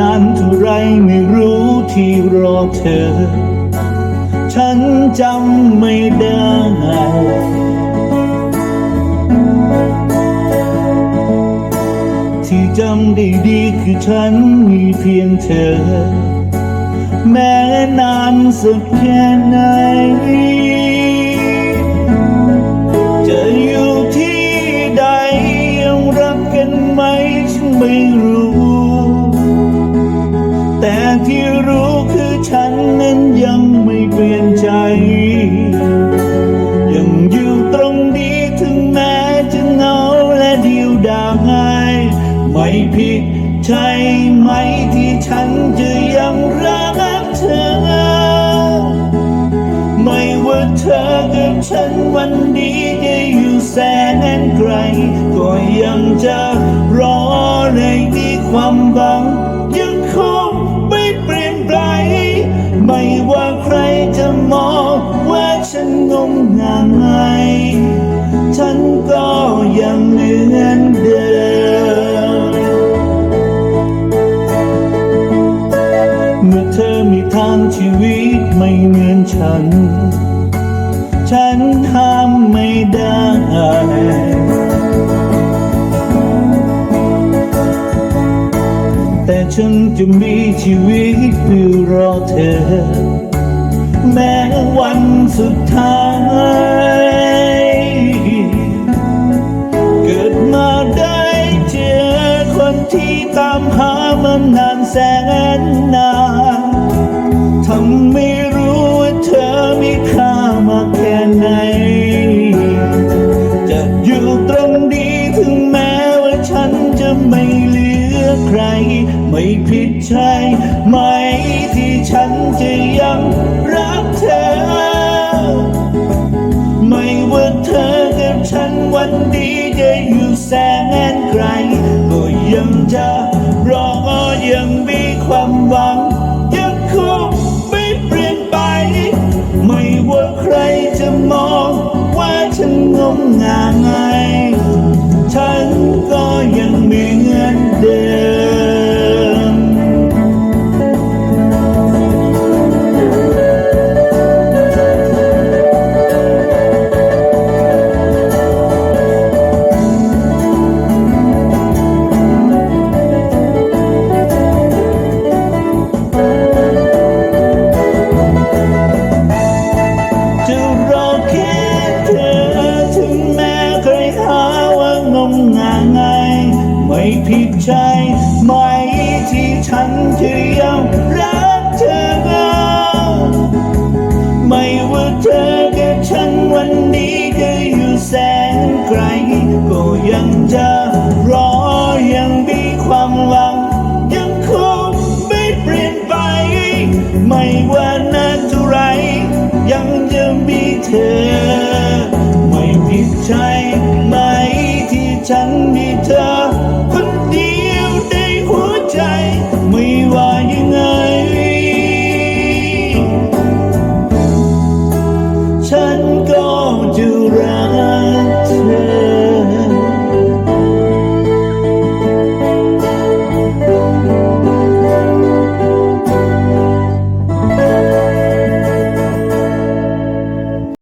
นานเท่าไรไม่รู้ที่รอเธอ ฉันจำไม่ได้ที่จำได้ดีคือฉันมีเพียงเธอ แม้นานสักแค่ไหน ใช่ไหมที่ฉันจะยังรักเธอ ไม่ว่าเธอกับฉันวันนี้จะอยู่แสนไกล ก็ยังจะรอในที่ความหวัง ยังคงไม่เปลี่ยนไปไม่ว่าใครจะมองว่าฉันงมงาย ฉันก็ยังเหมือนางชีวิตไม่เหมือนฉัน ฉันห้ามไม่ได้แต่ฉันจะมีชีวิตเพื่อรอเธอ แม้วันสุดท้าย เกิดมาได้เจอคนที่ตามหามานานแสน ไหน จะอยู่ตรงนี้ถึงแม้ว่าฉันจะไม่เหลือใคร ไม่ผิดใช่ไหมที่ฉันจะยังรักเธอ ไม่ว่าเธอกับฉันวันนี้จะอยู่แสนไกล ก็ยังจะรอยังมีความหวัง มองว่าฉันงมงายฉันก็ยังางมงายไม่ผิดใจไหมที่ฉันจะยังรักเธอเอาไม่ว่าเธอกับฉันวันนี้จะอยู่แสนไกล ก็ยังจะรอยังมีความหวัง ยังคงไม่เปลี่ยนไป ไม่ว่านานเท่าไร ยังจะมีเธอ ไม่ผิดใจ ฉันก็จะรัก